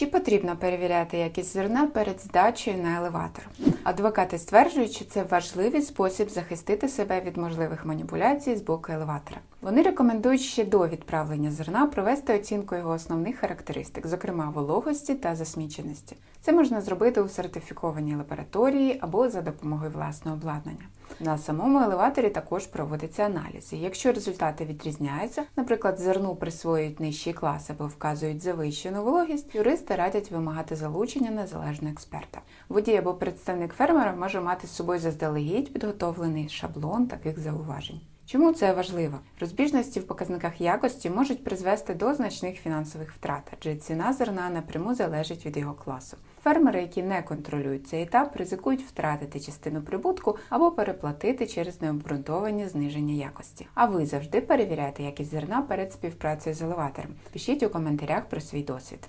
Чи потрібно перевіряти якість зерна перед здачею на елеватор? Адвокати стверджують, що це важливий спосіб захистити себе від можливих маніпуляцій з боку елеватора. Вони рекомендують ще до відправлення зерна провести оцінку його основних характеристик, зокрема вологості та засміченості. Це можна зробити у сертифікованій лабораторії або за допомогою власного обладнання. На самому елеваторі також проводяться аналізи. Якщо результати відрізняються, наприклад, зерну присвоюють нижчий клас або вказують завищену вологість, юристи радять вимагати залучення незалежного експерта. Водій або представник фермера може мати з собою заздалегідь підготовлений шаблон таких зауважень. Чому це важливо? Розбіжності в показниках якості можуть призвести до значних фінансових втрат, адже ціна зерна напряму залежить від його класу. Фермери, які не контролюють цей етап, ризикують втратити частину прибутку або переплатити через необґрунтовані зниження якості. А ви завжди перевіряєте якість зерна перед співпрацею з елеватором. Пишіть у коментарях про свій досвід.